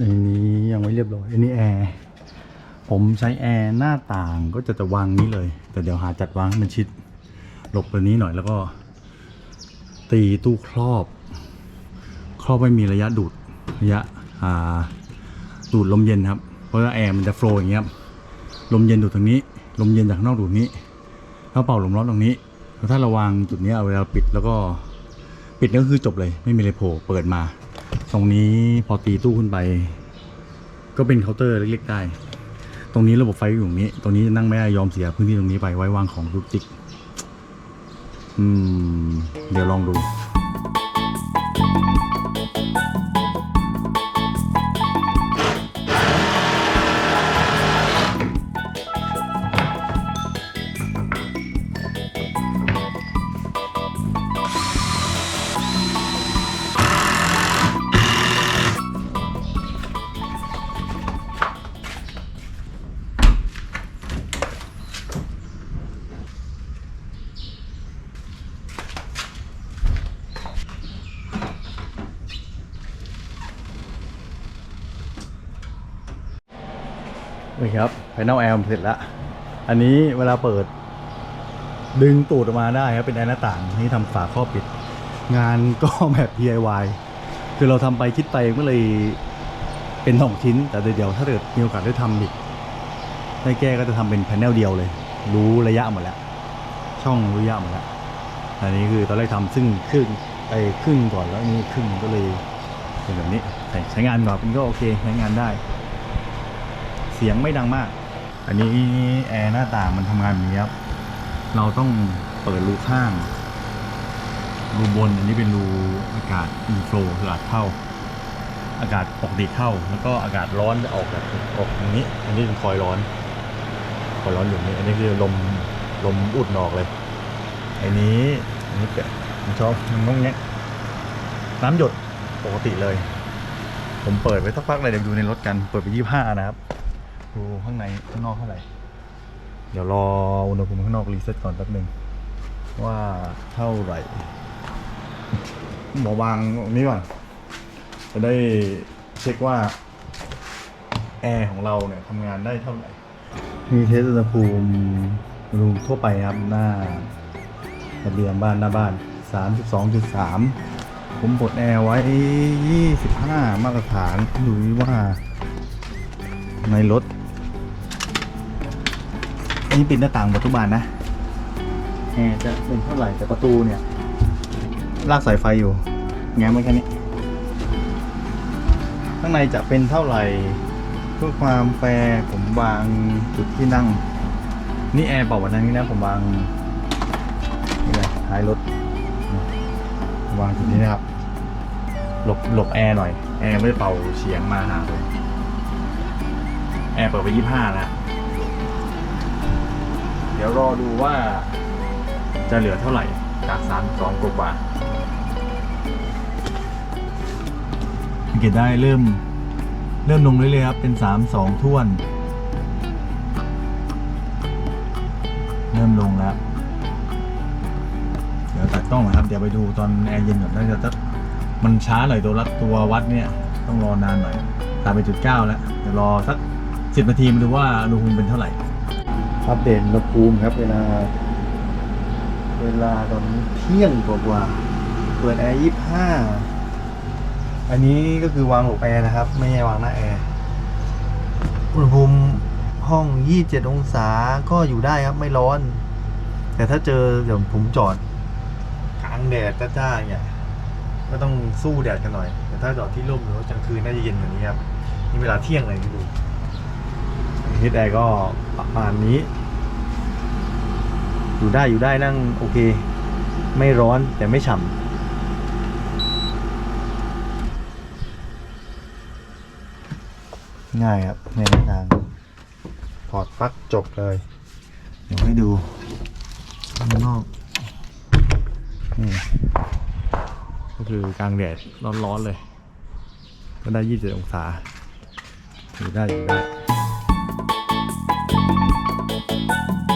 อันนี้ยังไม่เรียบร้อยอันนี้แอร์ผมใช้แอร์หน้าต่างก็จะจะวางนี้เลย แต่เดี๋ยวหาจัดวางให้มันชิดหลบตัวนี้หน่อยแล้วก็ ตีตู้ครอบ ครอบไม่มีระยะดูดระยะอ่าดูดลมเย็นครับ เพราะว่าแอร์มันจะโฟล์อย่างเงี้ยลมเย็นดูดตรงนี้ ลมเย็นจากข้างนอกดูดนี้แล้วเป่าลมร้อนตรงนี้ถ้าเระวางจุดนี้เอาเวลาปิดแล้วก็ปิดก็คือจบเลย ไม่มีอะไรโผล่เปิดมา ตรงนี้พอตีตู้ขึ้นไป ก็เป็นเคาน์เตอร์เล็กๆได้ ตรงนี้ระบบไฟอยู่ตรงนี้ ตรงนี้นั่งไม่ได้ยอมเสียพื้นที่ตรงนี้ไปไว้วางของลูกจิก อืม เดี๋ยวลองดู นี่ครับไฟนอลแอร์เสร็จแล้วอันนี้เวลาเปิด ดึงตูดออกมาได้ครับเป็นแอร์หน้าต่างที่ทำฝาครอบปิด งานก็แบบ DIY คือเราทำไปคิดไปก็เลยเป็นสองชิ้น แต่เดี๋ยวถ้าเกิดมีโอกาสได้ทำอีกได้แก้ก็จะทำเป็นแผนแนลเดียวเลย รู้ระยะหมดแล้ว ช่องรู้ระยะหมดแล้วอันนี้คือตอนแรกทำซึ่งครึ่งไอ้ครึ่งก่อนแล้วนี่ครึ่งก็เลยเป็นแบบนี้ใช้ใช้งานก่อนมันก็โอเคใช้งานได้ เสียงไม่ดังมาก อันนี้แอร์หน้าต่างมันทำงานแบบนี้ครับ เราต้องเปิดรูข้าง รูบนอันนี้เป็นรูอากาศอินโฟคืออากาศเข้า อากาศปกติเข้า แล้วก็อากาศร้อนจะออกแบบออกอย่างนี้ อันนี้เป็นคอยร้อนคอยร้อนอยู่นี่ อันนี้คือลมลมอุดออกเลย อันนี้อันนี้เกิดผมชอบมันต้องเงี้ยน้ำหยดปกติเลย ผมเปิดไว้สักพักเลยเดี๋ยวดูในรถกัน เปิดไปยี่ห้านะครับ ดูข้างในข้างนอกเท่าไหร่ เดี๋ยวรออุณหภูมิข้างนอกรีเซ็ตก่อนแป๊บหนึงว่าเท่าไหร่หมอวางตรงนี้ก่อนจะได้เช็คว่าแอร์ของเราเนี่ยทำงานได้เท่าไหร่ มีเทสอุณหภูมิอุณหภูมิทั่วไปครับหน้าระเบียงบ้านหน้าบ้าน 32.3 ผมกดแอร์ไว้ 25 มาตรฐานดูว่าในรถอั นี้ปิดหน้าต่างประตูบานนะแอร์จะเป็นเท่าไหร่แต่ประตูเนี่ย ลากสายไฟอยู่แง้มไว้แค่นี้ ข้างในจะเป็นเท่าไหร่เพื่อความแฟร์ผมวางจุดที่นั่ง นี่แอร์เป่าวันนั้นนี่นะผมวางนี่เลยท้ายรถ วางจุดนี้นะครับ หลบหลบแอร์หน่อย แอร์ไม่ได้เป่าเฉียงมาหาเลยแอร์เปิดไปยี่ห้าแล้ว เดี๋ยวรอดูว่าจะเหลือเท่าไหร่จากสามสองกว่าเกตได้เริ่มเริ่มลงเรื่อยๆครับ เป็นสามสองท่วน เริ่มลงแล้ว เดี๋ยวตัดกล้องนะครับ เดี๋ยวไปดูตอนแอร์เย็นก่อนน่าจะมันช้าหน่อยตัวรัดตัววัดเนี่ย ต้องรอนานหน่อยตามไปจุดเก้าแล้ว เดี๋ยวรอสักสิบนาทีมาดูว่าอุณหภูมิเป็นเท่าไหร่ อัปเดตอุณหภูมิครับ เวลา เวลาตอนเที่ยงกว่าๆเปิดแอร์ยี่ห้าอันนี้ก็คือวางหลบแอร์นะครับ ไม่ใช่วางหน้าแอร์อุณหภูมิห้อง 27 องศาก็อยู่ได้ครับไม่ร้อน แต่ถ้าเจอเดี๋ยวผมจอดกลางแดดจ้าๆเนี่ยก็ต้องสู้แดดกันหน่อย แต่ถ้าจอดที่ร่มหรือว่ากลางคืนน่าจะเย็นกว่านี้ครับ นี่เวลาเที่ยงเลยที่ดู ฮิตแอร์ก็ประมาณนี้ อยู่ได้อยู่ได้นั่งโอเค ไม่ร้อนแต่ไม่ฉ่ำง่ายครับในทางถอดปลั๊กจบเลย เดี๋ยวให้ดูข้างนอกนี่ก็คือกลางแดดร้อนๆเลย ก็ได้ 27 องศาอยู่ได้อยู่ได้ thank you